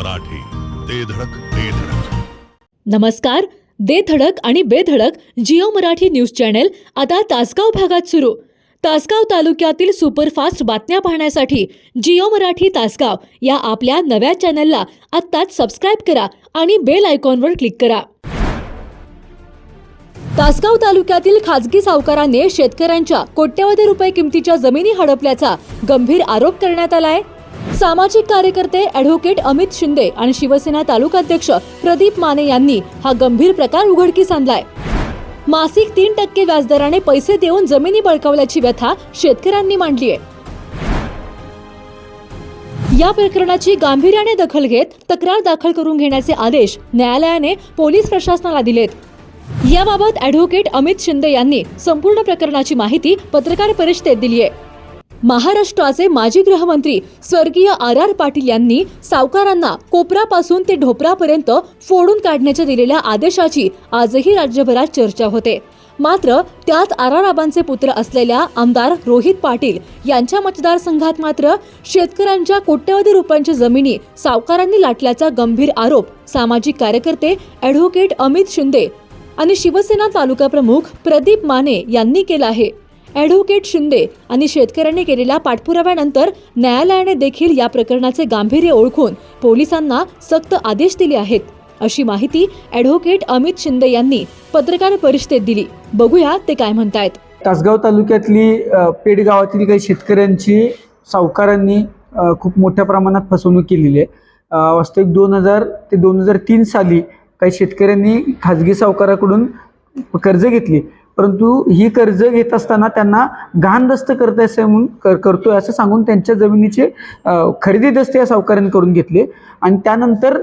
मराठी दे धडक दे धडक. नमस्कार दे धडक आणि बेधडक जिओ मराठी न्यूज चॅनेल आता तासगाव भागात सुरू. तासगाव तालुक्यातील सुपरफास्ट बातम्या पाहण्यासाठी जिओ मराठी तासगाव या आपल्या नव्या चॅनलला आत्ताच सबस्क्राईब करा आणि बेल आयकॉनवर क्लिक करा. तासगाव तालुक्यातील खाजगी सावकाराने शेतकऱ्यांच्या कोट्यवधी रुपये किमतीच्या जमिनी हडपल्याचा गंभीर आरोप करण्यात आला आहे. सामाजिक कार्यकर्ते ॲडव्होकेट अमित शिंदे आणि शिवसेना तालुकाध्यक्ष प्रदीप माने यांनी हा गंभीर प्रकार उघडकीस आणलाय. मासिक तीन टक्के व्याजदराने पैसे देऊन जमिनी बळकावल्याची व्यथा शेतकऱ्यांनी मांडली आहे या प्रकरणाची गांभीर्याने दखल घेत तक्रार दाखल करून घेण्याचे आदेश न्यायालयाने पोलीस प्रशासनाला दिलेत. याबाबत ॲडव्होकेट अमित शिंदे यांनी संपूर्ण प्रकरणाची माहिती पत्रकार परिषदेत दिली आहे महाराष्ट्राचे माजी गृहमंत्री स्वर्गीय आर आर पाटील यांनी सावकारांना कोपरापासून ते ढोपरापर्यंत फोडून काढण्याच्या दिलेल्या आदेशाची आजही राज्यभरात चर्चा होते. मात्र त्यात आराराबांचे पुत्र असलेल्या आमदार रोहित पाटील यांच्या मतदारसंघात मात्र शेतकऱ्यांच्या कोट्यवधी रुपयांच्या जमिनी सावकारांनी लाटल्याचा गंभीर आरोप सामाजिक कार्यकर्ते ॲडव्होकेट अमित शिंदे आणि शिवसेना तालुका प्रमुख प्रदीप माने यांनी केला आहे. ॲडव्होकेट शिंदे आणि शेतकऱ्यांनी केलेल्या पाठपुराव्यानंतर न्यायालयाने देखील या प्रकरणाचे गांभीर्य ओळखून पोलिसांना सक्त आदेश दिले आहेत. अशी माहिती ॲडव्होकेट अमित शिंदे यांनी पत्रकार परिषदेत दिली. बघूया ते काय म्हणतायत. तासगाव तालुक्यातली अ, पेड गावातील काही शेतकऱ्यांची सावकारांनी खूप मोठ्या प्रमाणात फसवणूक केलेली आहे. वास्तविक दोन हजार ते दोन हजार तीन साली काही शेतकऱ्यांनी खाजगी सावकाराकडून कर्ज घेतली. परंतु ही कर्ज घेत असताना त्यांना गहाणदस्त करताय असं म्हणून कर करतोय असं सांगून त्यांच्या जमिनीचे खरेदी दस्त या सावकारांकडून घेतले. आणि त्यानंतर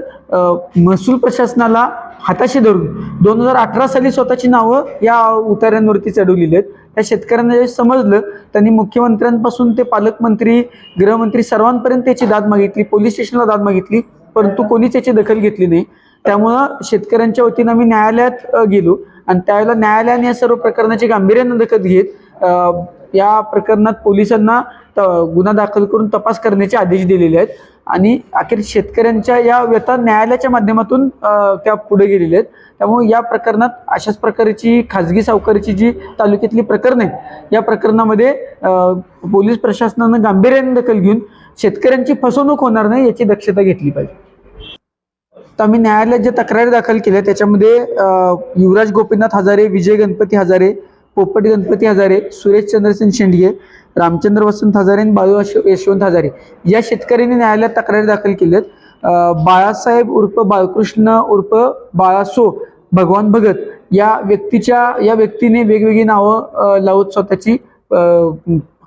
महसूल प्रशासनाला हाताशी धरून दोन हजार अठरा साली स्वतःची नावं या उतार्यांवरती चढवलेली आहेत. त्या शेतकऱ्यांना जे समजलं त्यांनी मुख्यमंत्र्यांपासून ते पालकमंत्री गृहमंत्री सर्वांपर्यंत त्याची दाद मागितली पोलीस स्टेशनला दाद मागितली परंतु कोणीच याची दखल घेतली नाही. त्यामुळं शेतकऱ्यांच्या वतीनं आम्ही न्यायालयात गेलो. आणि त्यावेळेला न्यायालयाने या सर्व प्रकरणाची गांभीर्यानं दखल घेत या प्रकरणात पोलिसांना त- गुन्हा दाखल करून तपास करण्याचे आदेश दिलेले आहेत. आणि अखेर शेतकऱ्यांच्या या व्यथा न्यायालयाच्या माध्यमातून त्या पुढे गेलेल्या आहेत. त्यामुळे या प्रकरणात अशाच प्रकारची खाजगी सावकारीची जी तालुक्यातली प्रकरणं आहेत या प्रकरणामध्ये पोलीस प्रशासनानं गांभीर्याने दखल घेऊन शेतकऱ्यांची फसवणूक होणार नाही याची दक्षता घेतली पाहिजे. तर आम्ही न्यायालयात जे तक्रारी दाखल केल्या त्याच्यामध्ये युवराज गोपीनाथ हजारे विजय गणपती हजारे पोपट गणपती हजारे सुरेश चंद्रसेन शेंडगे रामचंद्र वसंत हजारे आणि बाळू यशवंत हजारे या शेतकऱ्यांनी न्यायालयात तक्रारी दाखल केल्यात. बाळासाहेब उर्फ बाळकृष्ण उर्फ बाळासो भगवान भगत या व्यक्तीच्या या व्यक्तीने वेगवेगळी नावं लावत स्वतःची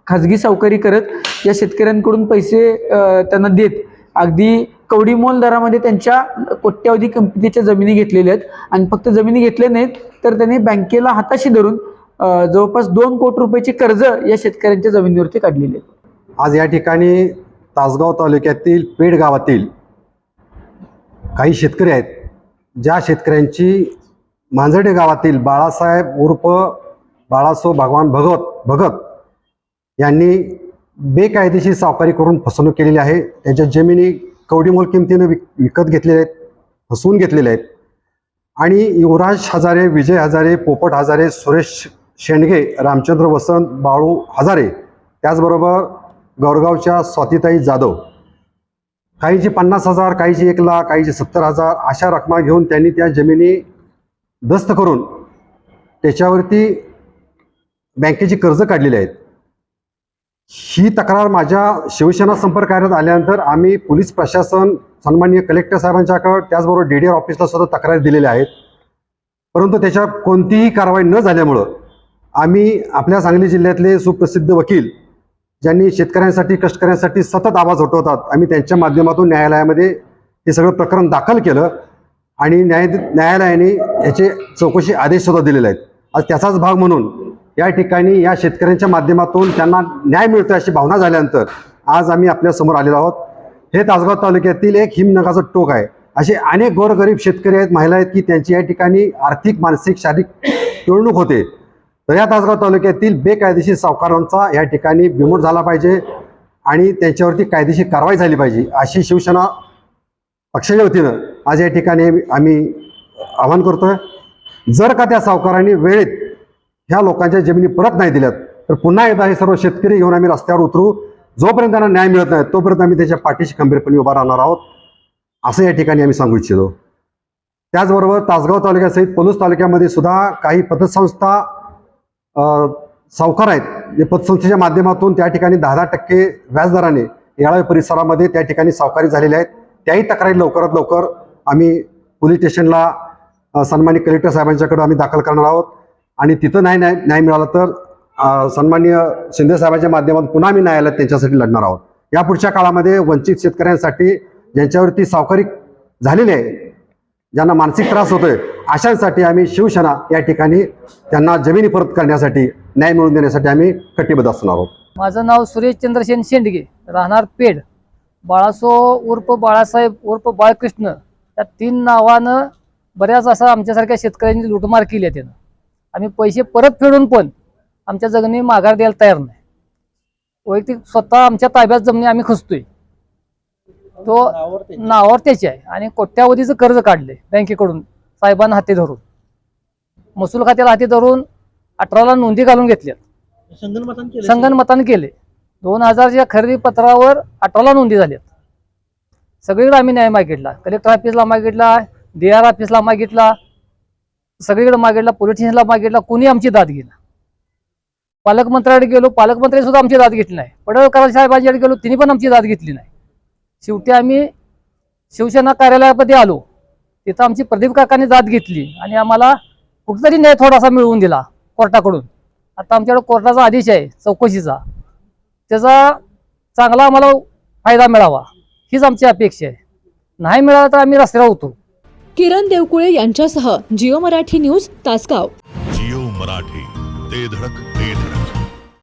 खाजगी सावकारी करत या शेतकऱ्यांकडून पैसे त्यांना देत. अगदी कवडीमोल दरामध्ये त्यांच्या कोट्यावधी कंपनीच्या जमिनी घेतलेल्या आहेत. आणि फक्त जमिनी घेतल्या नाहीत तर त्यांनी बँकेला हाताशी धरून जवळपास दोन कोटी रुपयाची कर्ज या शेतकऱ्यांच्या जमिनीवरती काढलेली आहेत. आज या ठिकाणी तासगाव तालुक्यातील पेड गावातील काही शेतकरी आहेत ज्या शेतकऱ्यांची मांजर्डे गावातील बाळासाहेब उर्फ बाळासो भगवान भगत भगत यांनी बेकायदेशीर सावकारी करून फसवणूक केलेली आहे. त्यांच्या जमिनी कवडीमोल किमतीनं विक विकत घेतलेले आहेत हसवून घेतलेले आहेत. आणि युवराज हजारे विजय हजारे पोपट हजारे सुरेश शेंडगे रामचंद्र वसंत बाळू हजारे त्याचबरोबर गौरगावच्या स्वातीताई जाधव. काहीची पन्नास हजार काहीची एक लाख काहीची सत्तर हजार अशा रकमा घेऊन त्यांनी त्या जमिनी दस्त करून त्याच्यावरती बँकेची कर्ज काढलेली आहेत. ही तक्रार माझ्या शिवसेना संपर्क कार्यात आल्यानंतर आम्ही पोलीस प्रशासन सन्माननीय कलेक्टर साहेबांच्याकडे त्याचबरोबर डी डी आर ऑफिसला सुद्धा तक्रारी दिलेल्या आहेत. परंतु त्याच्यावर कोणतीही कारवाई न झाल्यामुळं आम्ही आपल्या सांगली जिल्ह्यातले सुप्रसिद्ध वकील ज्यांनी शेतकऱ्यांसाठी कष्टकऱ्यांसाठी सतत आवाज उठवतात आम्ही त्यांच्या माध्यमातून न्यायालयामध्ये हे सगळं प्रकरण दाखल केलं आणि न्याय न्यायालयाने याचे चौकशी आदेश सुद्धा दिलेले आहेत. आज त्याचाच भाग म्हणून या ठिकाणी या शेतकऱ्यांच्या माध्यमातून त्यांना न्याय मिळतो अशी भावना झाल्यानंतर आज आम्ही आपल्यासमोर आलेलो आहोत. हे तासगाव तालुक्यातील एक हिमनगाचं टोक आहे. असे अनेक गोरगरीब शेतकरी आहेत महिला आहेत की त्यांची या ठिकाणी आर्थिक मानसिक शारीरिक पिळवणूक होते. तर या तासगाव तालुक्यातील बेकायदेशीर सावकारांचा या ठिकाणी बिमोड झाला पाहिजे आणि त्यांच्यावरती कायदेशीर कारवाई झाली पाहिजे अशी शिवसेना पक्षाच्या वतीनं आज या ठिकाणी आम्ही आवाहन करतोय. जर का त्या सावकारांनी वेळेत ह्या लोकांच्या जमिनी परत नाही दिल्यात. तर पुन्हा एकदा हे सर्व शेतकरी घेऊन आम्ही रस्त्यावर उतरू. जोपर्यंत त्यांना न्याय मिळत नाही तोपर्यंत आम्ही त्याच्या पाठीशी खंबीरपणे उभा राहणार आहोत. असं या ठिकाणी आम्ही सांगू इच्छितो. त्याचबरोबर तासगाव तालुक्यासहित पलूस तालुक्यामध्ये सुद्धा काही पतसंस्था सावकार आहेत. जे पतसंस्थेच्या माध्यमातून त्या ठिकाणी दहा दहा टक्के व्याजदराने येळावे परिसरामध्ये त्या ठिकाणी सावकारी झालेले आहेत. त्याही तक्रारी लवकरात लवकर आम्ही पोलीस स्टेशनला सन्मानी कलेक्टर साहेबांच्याकडे आम्ही दाखल करणार आहोत. आणि तिथं नाही न्याय न्याय मिळाला तर सन्माननीय शिंदे साहेबांच्या माध्यमातून पुन्हा आम्ही न्यायालयात त्यांच्यासाठी लढणार आहोत. या पुढच्या काळामध्ये वंचित शेतकऱ्यांसाठी ज्यांच्यावरती सावकारी झालेली आहे ज्यांना मानसिक त्रास होतोय अशांसाठी आम्ही शिवसेना या ठिकाणी त्यांना जमिनी परत करण्यासाठी न्याय मिळवून देण्यासाठी आम्ही कटिबद्ध असणार आहोत. माझं नाव सुरेश चंद्रसेन शेंडगे राहणार पेड बाळासो उर्फ बाळासाहेब उर्फ बाळकृष्ण या तीन नावानं बऱ्याच असं आमच्यासारख्या शेतकऱ्यांनी लुटमार केली आहे त्यानं. आम्ही पैसे परत फेडून पण आमच्या जमिनी माघार द्यायला तयार नाही. वैयक्तिक स्वतः आमच्या ताब्यात जमिनी आम्ही खचतोय. तो नावावर त्याची आहे आणि कोट्यावधीचं कर्ज काढले बँकेकडून. साहेबांना हाती धरून. महसूल खात्याला हाती धरून अठराला नोंदी घालून घेतल्यात. संगणमताने केले दोन हजारच्या खरेदी पत्रावर अठराला नोंदी झाल्यात. सगळीकडे आम्ही न्याय मागितला. कलेक्टर ऑफिसला मागितला डी आर ऑफिसला मागितला सगळीकडे मागितला पोलीस स्टेशनला मागितला कोणी आमची दाद घेणार पालकमंत्र्याकडे गेलो पालकमंत्री सुद्धा आमची दाद घेतली नाही. पडळकर साहेबांच्याकडे गेलो तिने पण आमची दाद घेतली नाही. शेवटी आम्ही शिवसेना कार्यालयामध्ये आलो. तिथं आमची प्रदीप काकांनी दाद घेतली आणि आम्हाला कुठेतरी न्याय थोडासा मिळवून दिला कोर्टाकडून. आता आमच्याकडे कोर्टाचा आदेश आहे चौकशीचा. त्याचा चांगला आम्हाला फायदा मिळावा हीच आमची अपेक्षा आहे. नाही मिळाला तर आम्ही रस्त्यावर उतरू किरण देवकुळे यांच्यासह Jio Marathi news Tasgaon. Jio Marathi ते धडक ते